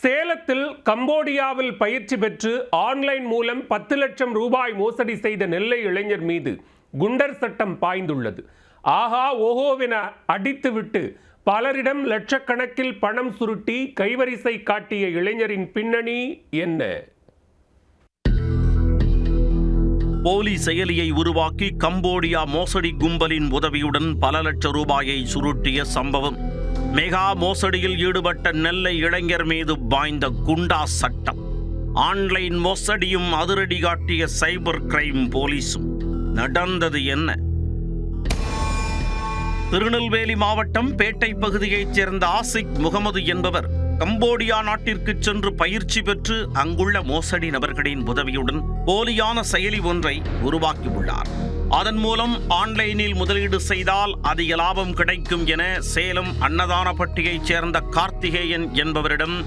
சேலத்தில் கம்போடியாவில் பயிற்சி பெற்று ஆன்லைன் மூலம் பத்து லட்சம் ரூபாய் மோசடி செய்த நெல்லை இளைஞர் மீது குண்டர் சட்டம் பாய்ந்துள்ளது. ஆஹா ஓஹோவென அடித்துவிட்டு பலரிடம் லட்சக்கணக்கில் பணம் சுருட்டி கைவரிசை காட்டிய இளைஞரின் பின்னணி என்ன? போலி செயலியை உருவாக்கி கம்போடியா மோசடி கும்பலின் உதவியுடன் பல லட்ச ரூபாயை சுருட்டிய சம்பவம். மெகா மோசடியில் ஈடுபட்ட நெல்லை இளைஞர் மீது பாய்ந்த குண்டா சட்டம். ஆன்லைன் மோசடியும் அதிரடி காட்டிய சைபர் கிரைம் போலீஸும் நடந்தது என்ன? திருநெல்வேலி மாவட்டம் பேட்டை பகுதியைச் சேர்ந்த ஆசிக் முகமது என்பவர் கம்போடியா நாட்டிற்கு சென்று பயிற்சி பெற்று அங்குள்ள மோசடி நபர்களின் உதவியுடன் போலியான செயலி ஒன்றை உருவாக்கியுள்ளார். அதன் மூலம் ஆன்லைனில் முதலீடு செய்தால் அதிக லாபம் கிடைக்கும் என சேலம் அன்னதானப்பட்டியைச் சேர்ந்த கார்த்திகேயன் என்பவரிடம்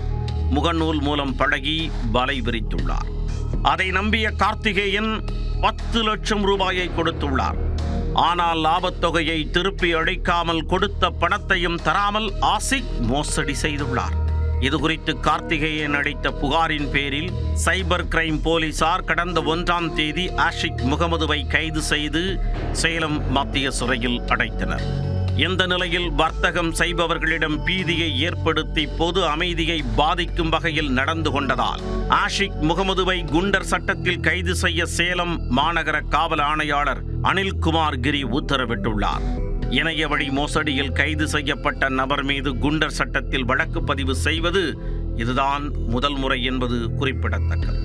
முகநூல் மூலம் பழகி வலை விரித்துள்ளார். அதை நம்பிய கார்த்திகேயன் பத்து லட்சம் ரூபாயை கொடுத்துள்ளார். ஆனால் லாபத்தொகையை திருப்பி அளிக்காமல் கொடுத்த பணத்தையும் தராமல் ஆசிக் மோசடி செய்துள்ளார். இது குறித்து கார்த்திகேயன் அளித்த புகாரின் பேரில் சைபர் கிரைம் போலீசார் கடந்த ஒன்றாம் தேதி ஆஷிக் முகமதுவை கைது செய்து சேலம் மத்திய சிறையில் அடைத்தனர். இந்த நிலையில் வர்த்தகம் செய்பவர்களிடம் பீதியை ஏற்படுத்தி பொது அமைதியை பாதிக்கும் வகையில் நடந்து கொண்டதால் ஆஷிக் முகமதுவை குண்டர் சட்டத்தில் கைது செய்ய சேலம் மாநகர காவல் ஆணையாளர் அனில்குமார் கிரி உத்தரவிட்டுள்ளார். இணைய வழி மோசடியில் கைது செய்யப்பட்ட நபர் மீது குண்டர் சட்டத்தில் வழக்கு பதிவு செய்வது இதுதான் முதல் முறை என்பது குறிப்பிடத்தக்கது.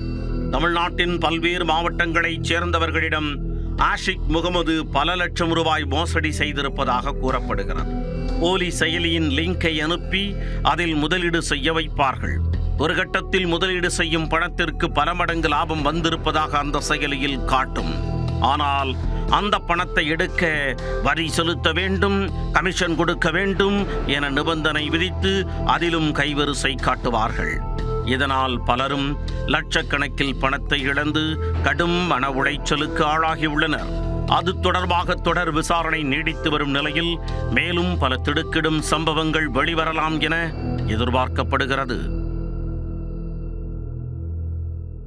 தமிழ்நாட்டின் பல்வேறு மாவட்டங்களைச் சேர்ந்தவர்களிடம் ஆஷிக் முகமது பல லட்சம் ரூபாய் மோசடி செய்திருப்பதாக கூறப்படுகிறது. போலி செயலியின் லிங்கை அனுப்பி அதில் முதலீடு செய்ய வைப்பார்கள். ஒரு கட்டத்தில் முதலீடு செய்யும் பணத்திற்கு பல மடங்கு லாபம் வந்திருப்பதாக அந்த செயலியில் காட்டும். ஆனால் அந்த பணத்தை எடுக்க வரி செலுத்த வேண்டும் கமிஷன் கொடுக்க வேண்டும் என நிபந்தனை விதித்து அதிலும் கைவரிசை காட்டுவார்கள். இதனால் பலரும் லட்சக்கணக்கில் பணத்தை இழந்து கடும் மன உளைச்சலுக்கு ஆளாகியுள்ளனர். அது தொடர்பாக தொடர் விசாரணை நீடித்து வரும் நிலையில் மேலும் பல திடுக்கிடும் சம்பவங்கள் வெளிவரலாம் என எதிர்பார்க்கப்படுகிறது.